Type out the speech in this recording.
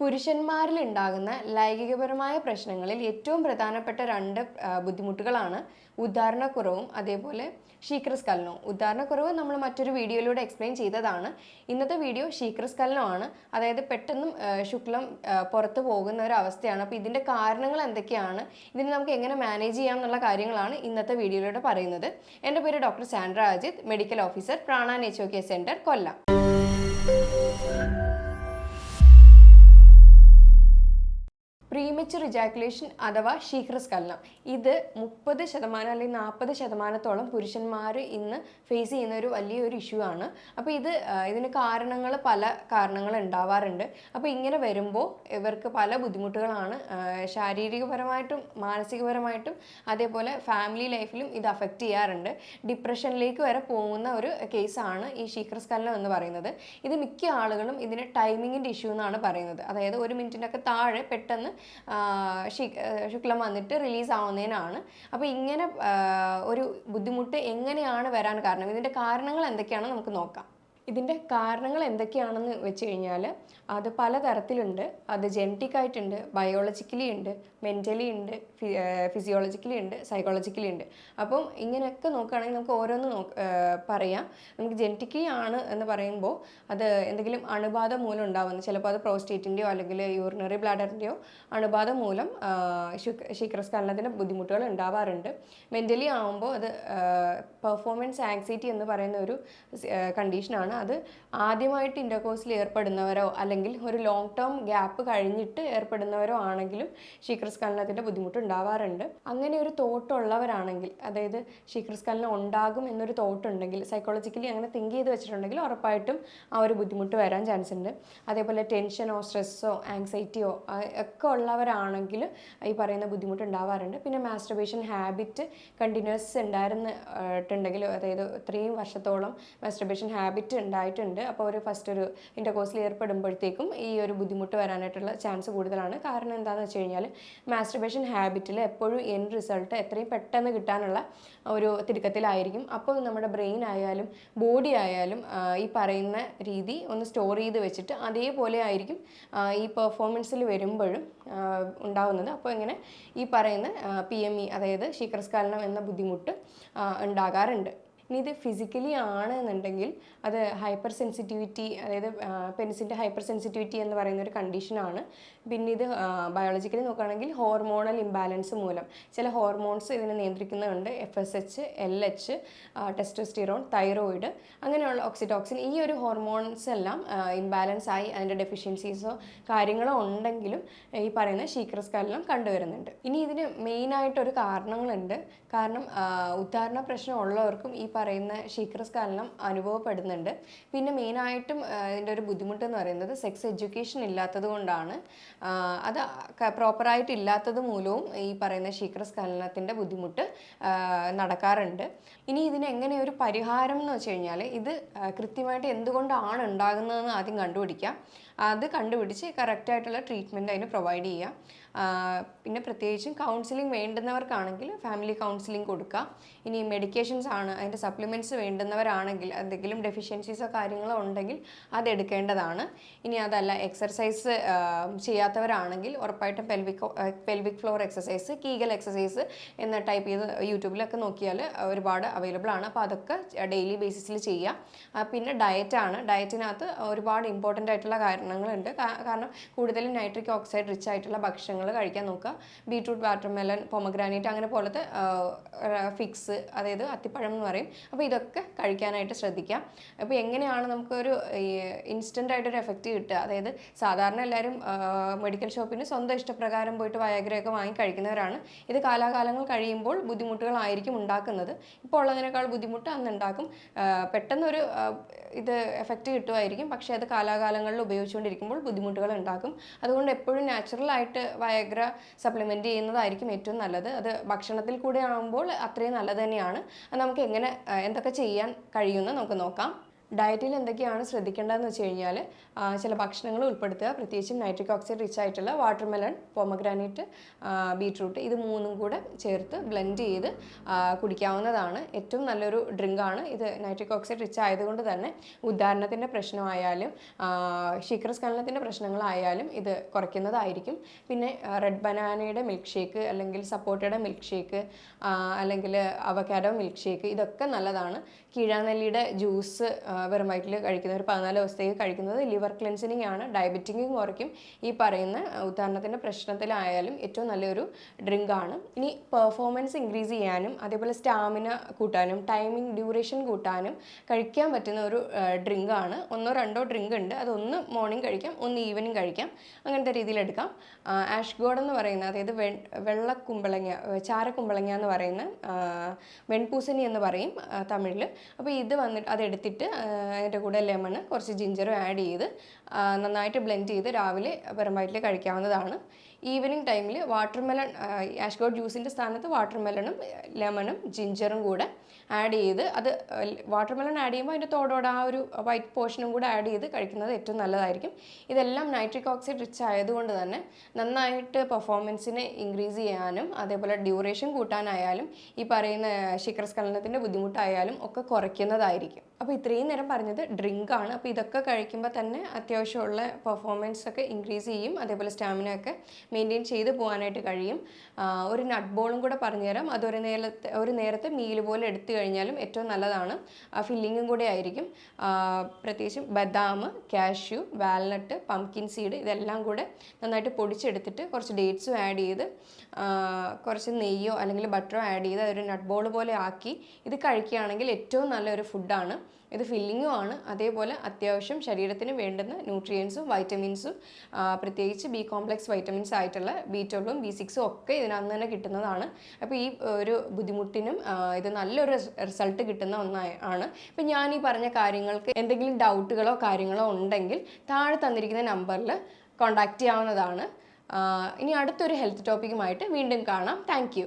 പുരുഷന്മാരിൽ ഉണ്ടാകുന്ന ലൈംഗികപരമായ പ്രശ്നങ്ങളിൽ ഏറ്റവും പ്രധാനപ്പെട്ട രണ്ട് ബുദ്ധിമുട്ടുകളാണ് ഉദാഹരണക്കുറവും അതേപോലെ ശീക്രസ്കലനവും ഉദാഹരണക്കുറവ് നമ്മൾ മറ്റൊരു വീഡിയോയിലൂടെ എക്സ്പ്ലെയിൻ ചെയ്തതാണ്. ഇന്നത്തെ വീഡിയോ ശീക്രസ്കലനമാണ് അതായത് പെട്ടെന്ന് ശുക്ലം പുറത്തു പോകുന്ന ഒരു അവസ്ഥയാണ്. അപ്പോൾ ഇതിന്റെ കാരണങ്ങൾ എന്തൊക്കെയാണ്? ഇതിനെ നമുക്ക് എങ്ങനെ മാനേജ് ചെയ്യാം എന്നുള്ള കാര്യങ്ങളാണ് ഇന്നത്തെ വീഡിയോയിലൂടെ പറയുന്നത്. എന്റെ പേര് doctor Sandra Ajith medical officer Prana care centre Kollam. Premature ejaculation അഥവാ ശീഘ്രസ്ഖലനം. ഇത് മുപ്പത് ശതമാനം അല്ലെങ്കിൽ നാൽപ്പത് ശതമാനത്തോളം പുരുഷന്മാർ ഇന്ന് ഫേസ് ചെയ്യുന്ന ഒരു വലിയൊരു ഇഷ്യൂ ആണ്. അപ്പോൾ ഇത് ഇതിന് കാരണങ്ങൾ പല കാരണങ്ങൾ ഉണ്ടാവാറുണ്ട്. അപ്പോൾ ഇങ്ങനെ വരുമ്പോൾ ഇവർക്ക് പല ബുദ്ധിമുട്ടുകളാണ്. ശാരീരികപരമായിട്ടും മാനസികപരമായിട്ടും അതേപോലെ ഫാമിലി ലൈഫിലും ഇത് അഫക്റ്റ് ചെയ്യാറുണ്ട്. ഡിപ്രഷനിലേക്ക് വരെ പോകുന്ന ഒരു കേസാണ് ഈ ശീഘ്രസ്ഖലനം എന്ന് പറയുന്നത്. ഇത് മിക്ക ആളുകളും ഇതിന് ടൈമിങ്ങിന്റെ ഇഷ്യൂ എന്നാണ് പറയുന്നത്. അതായത് ഒരു മിനിറ്റിനൊക്കെ താഴെ പെട്ടെന്ന് ശുക്ലം വന്നിട്ട് റിലീസ് ആവുന്നതിനാണ്. അപ്പോൾ ഇങ്ങനെ ഒരു ബുദ്ധിമുട്ട് എങ്ങനെയാണ് വരാൻ കാരണം? ഇതിന്റെ കാരണങ്ങൾ എന്തൊക്കെയാണെന്ന് നമുക്ക് നോക്കാം. ഇതിന്റെ കാരണങ്ങൾ എന്തൊക്കെയാണെന്ന് വെച്ച് കഴിഞ്ഞാൽ അത് പലതരത്തിലുണ്ട്. അത് ജനറ്റിക് ആയിട്ടുണ്ട് ബയോളജിക്കലി ഉണ്ട് മെന്റലി ഉണ്ട് ഫിസിയോളജിക്കലി ഉണ്ട് സൈക്കോളജിക്കലി ഉണ്ട് അപ്പം ഇങ്ങനെയൊക്കെ നോക്കുകയാണെങ്കിൽ നമുക്ക് ഓരോന്ന് ആ, പറയാം. നമുക്ക് ജനറ്റിക്കലി ആണ് എന്ന് പറയുമ്പോൾ അത് എന്തെങ്കിലും അണുബാധ മൂലം ഉണ്ടാവുന്ന ചിലപ്പോൾ അത് പ്രോസ്റ്റേറ്റിന്റെയോ അല്ലെങ്കിൽ യൂറിനറി ബ്ലാഡറിന്റെയോ അണുബാധ മൂലം ആ, ശുക്- ബുദ്ധിമുട്ടുകൾ ഉണ്ടാവാറുണ്ട്. മെന്റലി ആവുമ്പോൾ അത് പെർഫോമൻസ് ആങ്സൈറ്റി എന്ന് പറയുന്ന ഒരു കണ്ടീഷനാണ്. അത് ആദ്യമായിട്ട് ഇന്റർകോഴ്സിൽ ഏർപ്പെടുന്നവരോ അല്ലെങ്കിൽ ഒരു ലോങ് ടേം ഗ്യാപ്പ് കഴിഞ്ഞിട്ട് ഏർപ്പെടുന്നവരോ ആണെങ്കിലും ശീഖ്രസ്ഖലനത്തിന്റെ ബുദ്ധിമുട്ട് ഉണ്ടാവാറുണ്ട്. അങ്ങനെ ഒരു തോട്ടുള്ളവരാണെങ്കിൽ അതായത് ശീഖ്രസ്ഖലനം ഉണ്ടാകും എന്നൊരു തോട്ടുണ്ടെങ്കിൽ സൈക്കോളജിക്കലി അങ്ങനെ തിങ്ക് ചെയ്ത് വെച്ചിട്ടുണ്ടെങ്കിൽ ഉറപ്പായിട്ടും ആ ഒരു ബുദ്ധിമുട്ട് വരാൻ ചാൻസ് ഉണ്ട്. അതേപോലെ ടെൻഷനോ സ്ട്രെസ്സോ ആങ്സൈറ്റിയോ ഒക്കെ ഉള്ളവരാണെങ്കിൽ ഈ പറയുന്ന ബുദ്ധിമുട്ട് ഉണ്ടാവാറുണ്ട്. പിന്നെ മാസ്റ്റർബേഷൻ ഹാബിറ്റ് കണ്ടിന്യൂസ് ഉണ്ടായിരുന്നിട്ടുണ്ടെങ്കിൽ അതായത് ഇത്രയും വർഷത്തോളം മാസ്റ്റർബേഷൻ ഹാബിറ്റ് ഉണ്ടായിട്ടുണ്ട്. അപ്പോൾ ഒരു ഫസ്റ്റ് ഒരു ഇന്റർകോഴ്സിൽ ഏർപ്പെടുമ്പോഴത്തേക്കും ഈ ഒരു ബുദ്ധിമുട്ട് വരാനായിട്ടുള്ള ചാൻസ് കൂടുതലാണ്. കാരണം എന്താണെന്ന് വെച്ച് കഴിഞ്ഞാൽ മാസ്റ്റർബേഷൻ ഹാബിറ്റിൽ എപ്പോഴും എൻ റിസൾട്ട് എത്രയും പെട്ടെന്ന് കിട്ടാനുള്ള ഒരു തിടുക്കത്തിലായിരിക്കും. അപ്പോൾ നമ്മുടെ ബ്രെയിൻ ആയാലും ബോഡി ആയാലും ഈ പറയുന്ന രീതി ഒന്ന് സ്റ്റോർ ചെയ്ത് വെച്ചിട്ട് അതേപോലെ ആയിരിക്കും ഈ പെർഫോമൻസിൽ വരുമ്പോഴും ഉണ്ടാവുന്നത്. അപ്പോൾ ഇങ്ങനെ ഈ പറയുന്ന പി എം ഇ അതായത് ശീഘ്രസ്ഖലനം എന്ന ബുദ്ധിമുട്ട് ഉണ്ടാകാറുണ്ട്. ഇനി ഇത് ഫിസിക്കലി ആണ് എന്നുണ്ടെങ്കിൽ അത് ഹൈപ്പർ സെൻസിറ്റിവിറ്റി അതായത് പെൻസിന്റെ ഹൈപ്പർ സെൻസിറ്റിവിറ്റി എന്ന് പറയുന്ന ഒരു കണ്ടീഷനാണ് പിന്നെ ഇത് ബയോളജിക്കലി നോക്കുകയാണെങ്കിൽ ഹോർമോണൽ ഇംബാലൻസ് മൂലം. ചില ഹോർമോൺസ് ഇതിനെ നിയന്ത്രിക്കുന്നുണ്ട് F S H L H testosterone thyroid അങ്ങനെയുള്ള ഓക്സിറ്റോക്സിൻ ഈ ഒരു ഹോർമോൺസ് എല്ലാം ഇംബാലൻസ് ആയി അതിന്റെ ഡെഫിഷ്യൻസീസോ കാര്യങ്ങളോ ഉണ്ടെങ്കിലും ഈ പറയുന്ന ശീഘ്രസ്ഖലനം കണ്ടുവരുന്നുണ്ട്. ഇനി ഇതിന് മെയിനായിട്ടൊരു കാരണങ്ങളുണ്ട്. കാരണം ഉദാഹരണ പ്രശ്നം ഉള്ളവർക്കും ഈ പറയുന്ന ശീഘ്രസ്ഖലനം അനുഭവപ്പെടുന്നുണ്ട്. പിന്നെ മെയിനായിട്ടും ഇതിന്റെ ഒരു ബുദ്ധിമുട്ട് എന്ന് പറയുന്നത് സെക്സ് എഡ്യൂക്കേഷൻ ഇല്ലാത്തത് കൊണ്ടാണ്. അത് പ്രോപ്പറായിട്ട് ഇല്ലാത്തത് മൂലവും ഈ പറയുന്ന ശീഘ്രസ്ഖലനത്തിന്റെ ബുദ്ധിമുട്ട് നടക്കാറുണ്ട്. ഇനി ഇതിന് എങ്ങനെ ഒരു പരിഹാരം എന്ന് വെച്ച് കഴിഞ്ഞാൽ ഇത് കൃത്യമായിട്ട് എന്തുകൊണ്ടാണ് ഉണ്ടാകുന്നതെന്ന് ആദ്യം കണ്ടുപിടിക്കാം. അത് കണ്ടുപിടിച്ച് കറക്റ്റായിട്ടുള്ള ട്രീറ്റ്മെന്റ് അതിന് പ്രൊവൈഡ് ചെയ്യാം. പിന്നെ പ്രത്യേകിച്ചും കൗൺസിലിംഗ് വേണ്ടുന്നവർക്കാണെങ്കിൽ ഫാമിലി കൗൺസിലിംഗ് കൊടുക്കുക ഇനി മെഡിക്കേഷൻസ് ആണ് അതിന്റെ സപ്ലിമെന്റ്സ് വേണ്ടുന്നവരാണെങ്കിൽ എന്തെങ്കിലും ഡെഫിഷ്യൻസീസോ കാര്യങ്ങളോ ഉണ്ടെങ്കിൽ അത് എടുക്കേണ്ടതാണ്. ഇനി അതല്ല എക്സർസൈസ് ചെയ്യാത്തവരാണെങ്കിൽ ഉറപ്പായിട്ടും pelvic pelvic floor exercise Kegel exercise എന്ന ടൈപ്പ് ചെയ്ത് യൂട്യൂബിലൊക്കെ നോക്കിയാൽ ഒരുപാട് അവൈലബിൾ ആണ്. അപ്പോൾ അതൊക്കെ ഡെയിലി ബേസിസിൽ ചെയ്യുക പിന്നെ ഡയറ്റാണ് ഡയറ്റിനകത്ത് ഒരുപാട് ഇമ്പോർട്ടന്റ് ആയിട്ടുള്ള കാരണങ്ങളുണ്ട് കാ- കാരണം കൂടുതലും നൈട്രിക് ഓക്സൈഡ് റിച്ച് ആയിട്ടുള്ള ഭക്ഷണങ്ങൾ കഴിക്കാൻ നോക്കുക. ബീട്രൂട്ട് വാട്ടർമെലൺ പൊമഗ്രാനൈറ്റ് അങ്ങനെ പോലത്തെ ഫിക്സ് അതായത് അത്തിപ്പഴം എന്ന് പറയും. അപ്പോൾ ഇതൊക്കെ കഴിക്കാനായിട്ട് ശ്രദ്ധിക്കാം. അപ്പോൾ എങ്ങനെയാണ് നമുക്കൊരു ഇൻസ്റ്റന്റ് ആയിട്ടൊരു എഫക്റ്റ് കിട്ടുക? അതായത് സാധാരണ എല്ലാവരും മെഡിക്കൽ ഷോപ്പിന് സ്വന്തം ഇഷ്ടപ്രകാരം പോയിട്ട് വയഗ്രയൊക്കെ വാങ്ങി കഴിക്കുന്നവരാണ്. ഇത് കാലാകാലങ്ങൾ കഴിയുമ്പോൾ ബുദ്ധിമുട്ടുകളായിരിക്കും ഉണ്ടാക്കുന്നത്. ഇപ്പോൾ ഉള്ളതിനേക്കാൾ ബുദ്ധിമുട്ട് അന്ന് ഉണ്ടാക്കും പെട്ടെന്നൊരു ഇത് എഫക്റ്റ് കിട്ടുമായിരിക്കും. പക്ഷേ അത് കാലാകാലങ്ങളിൽ ഉപയോഗിച്ചുകൊണ്ടിരിക്കുമ്പോൾ ബുദ്ധിമുട്ടുകൾ ഉണ്ടാക്കും. അതുകൊണ്ട് എപ്പോഴും നാച്ചുറൽ ആയിട്ട് വയഗ്ര സപ്ലിമെന്റ് ചെയ്യുന്നതായിരിക്കും ഏറ്റവും നല്ലത്. അത് ഭക്ഷണത്തിൽ കൂടെ ആകുമ്പോൾ അത്രയും നല്ലത് തന്നെയാണ്. അത് നമുക്ക് എങ്ങനെ എന്തൊക്കെ ചെയ്യാൻ കഴിയുമെന്ന് നമുക്ക് നോക്കാം. ഡയറ്റിൽ എന്തൊക്കെയാണ് ശ്രദ്ധിക്കേണ്ടതെന്ന് വെച്ച് കഴിഞ്ഞാൽ ചില ഭക്ഷണങ്ങൾ ഉൾപ്പെടുത്തുക. പ്രത്യേകിച്ചും നൈട്രിക് ഓക്സൈഡ് റിച്ച് ആയിട്ടുള്ള വാട്ടർമെലൺ പോമഗ്രാനൈറ്റ് ബീട്രൂട്ട് ഇത് മൂന്നും കൂടെ ചേർത്ത് ബ്ലെൻഡ് ചെയ്ത് കുടിക്കാവുന്നതാണ്. ഏറ്റവും നല്ലൊരു ഡ്രിങ്കാണ് ഇത് നൈട്രിക് ഓക്സൈഡ് റിച്ച് ആയതുകൊണ്ട് തന്നെ ഉദാഹരണത്തിന്റെ പ്രശ്നമായാലും ശീക്രസ്ഖലനത്തിന്റെ പ്രശ്നങ്ങളായാലും ഇത് കുറയ്ക്കുന്നതായിരിക്കും. പിന്നെ റെഡ് ബനാനയുടെ മിൽക്ക് ഷേക്ക് അല്ലെങ്കിൽ സപ്പോട്ടയുടെ മിൽക്ക് ഷേക്ക് അല്ലെങ്കിൽ അവക്കാഡോ മിൽക്ക് ഷേക്ക് ഇതൊക്കെ നല്ലതാണ്. കീഴാനെല്ലിയുടെ ജ്യൂസ് വെറും വയറ്റിൽ കഴിക്കുന്ന ഒരു പതിനാല് ദിവസത്തേക്ക് കഴിക്കുന്നത് ലിവർ ക്ലെൻസിനിങ് ആണ്. ഡയബറ്റിക്കും കുറയ്ക്കും. ഈ പറയുന്ന ഉദാഹരണത്തിന്റെ പ്രശ്നത്തിലായാലും ഏറ്റവും നല്ലൊരു ഡ്രിങ്ക് ആണ്. ഇനി പെർഫോമൻസ് ഇൻക്രീസ് ചെയ്യാനും അതേപോലെ സ്റ്റാമിന കൂട്ടാനും ടൈമിംഗ് ഡ്യൂറേഷൻ കൂട്ടാനും കഴിക്കാൻ പറ്റുന്ന ഒരു ഡ്രിങ്ക് ആണ്. ഒന്നോ രണ്ടോ ഡ്രിങ്ക് ഉണ്ട്. അതൊന്ന് മോർണിംഗ് കഴിക്കാം ഒന്ന് ഈവനിങ് കഴിക്കാം. അങ്ങനത്തെ രീതിയിലെടുക്കാം ആഷ് ഗോഡ് എന്ന് പറയുന്ന അതായത് വെ വെള്ള കുമ്പളങ്ങ ചാര കുമ്പളങ്ങ എന്ന് പറയുന്ന വെൺപൂസിനി എന്ന് പറയും തമിഴിൽ അപ്പോൾ ഇത് വന്നിട്ട് അതെടുത്തിട്ട് അതിന്റെ കൂടെ ലെമൺ കുറച്ച് ജിഞ്ചറും ആഡ് ചെയ്ത് നന്നായിട്ട് ബ്ലെൻഡ് ചെയ്ത് രാവിലെ വെറും കഴിക്കാവുന്നതാണ്. ഈവനിങ് ടൈമിൽ വാട്ടർമെലൺ ആഷ്ഗോഡ് ജ്യൂസിന്റെ സ്ഥാനത്ത് വാട്ടർമെലണും ലെമണും ജിഞ്ചറും കൂടെ ആഡ് ചെയ്ത് അത് വാട്ടർമെലൺ ആഡ് ചെയ്യുമ്പോൾ അതിന്റെ തോടോടെ ആ ഒരു വൈറ്റ് പോർഷനും കൂടെ ആഡ് ചെയ്ത് കഴിക്കുന്നത് ഏറ്റവും നല്ലതായിരിക്കും. ഇതെല്ലാം നൈട്രിക് ഓക്സൈഡ് റിച്ച് ആയതുകൊണ്ട് തന്നെ നന്നായിട്ട് പെർഫോമൻസിനെ ഇൻക്രീസ് ചെയ്യാനും അതേപോലെ ഡ്യൂറേഷൻ കൂട്ടാനായാലും ഈ പറയുന്ന ശിഖരസ്ഖലനത്തിന്റെ ബുദ്ധിമുട്ടായാലും ഒക്കെ കുറയ്ക്കുന്നതായിരിക്കും. അപ്പോൾ ഇത്രയും നേരം പറഞ്ഞത് ഡ്രിങ്ക് ആണ്. അപ്പോൾ ഇതൊക്കെ കഴിക്കുമ്പോൾ തന്നെ അത്യാവശ്യമുള്ള പെർഫോമൻസ് ഒക്കെ ഇൻക്രീസ് ചെയ്യും. അതേപോലെ സ്റ്റാമിന ഒക്കെ മെയിന്റെയിൻ ചെയ്ത് പോകാനായിട്ട് കഴിയും. ഒരു നട്ട് ബോളും കൂടെ പറഞ്ഞുതരാം. അതൊരു നേരത്തെ ഒരു നേരത്തെ മീൽ പോലെ എടുത്തു കഴിഞ്ഞാലും ഏറ്റവും നല്ലതാണ്. ഫില്ലിങ്ങും കൂടെ ആയിരിക്കും. പ്രത്യേകിച്ചും ബദാം കാഷ്യൂ വാൽനട്ട് പംകിൻ സീഡ് ഇതെല്ലാം കൂടെ നന്നായിട്ട് പൊടിച്ചെടുത്തിട്ട് കുറച്ച് ഡേറ്റ്സും ആഡ് ചെയ്ത് കുറച്ച് നെയ്യോ അല്ലെങ്കിൽ ബട്ടറോ ആഡ് ചെയ്ത് അതൊരു നട്ട് ബോൾ പോലെ ആക്കി ഇത് കഴിക്കുകയാണെങ്കിൽ ഏറ്റവും നല്ലൊരു ഫുഡാണ്. ഇത് ഫില്ലിങ്ങും ആണ്. അതേപോലെ അത്യാവശ്യം ശരീരത്തിന് വേണ്ടുന്ന ന്യൂട്രിയൻസും വൈറ്റമിൻസും പ്രത്യേകിച്ച് ബി കോംപ്ലക്സ് വൈറ്റമിൻസ് ആയിട്ടുള്ള ബി ട്വൽവും ബി സിക്സും ഒക്കെ ഇതിനകത്ത് തന്നെ കിട്ടുന്നതാണ്. അപ്പോൾ ഈ ഒരു ബുദ്ധിമുട്ടിനും ഇത് നല്ലൊരു റിസൾട്ട് കിട്ടുന്ന ഒന്നായി ആണ്. ഇപ്പം ഞാൻ ഈ പറഞ്ഞ കാര്യങ്ങൾക്ക് എന്തെങ്കിലും ഡൗട്ടുകളോ കാര്യങ്ങളോ ഉണ്ടെങ്കിൽ താഴെ തന്നിരിക്കുന്ന നമ്പറിൽ കോൺടാക്റ്റ് ചെയ്യാവുന്നതാണ്. ഇനി അടുത്തൊരു ഹെൽത്ത് ടോപ്പിക്കുമായിട്ട് വീണ്ടും കാണാം. താങ്ക്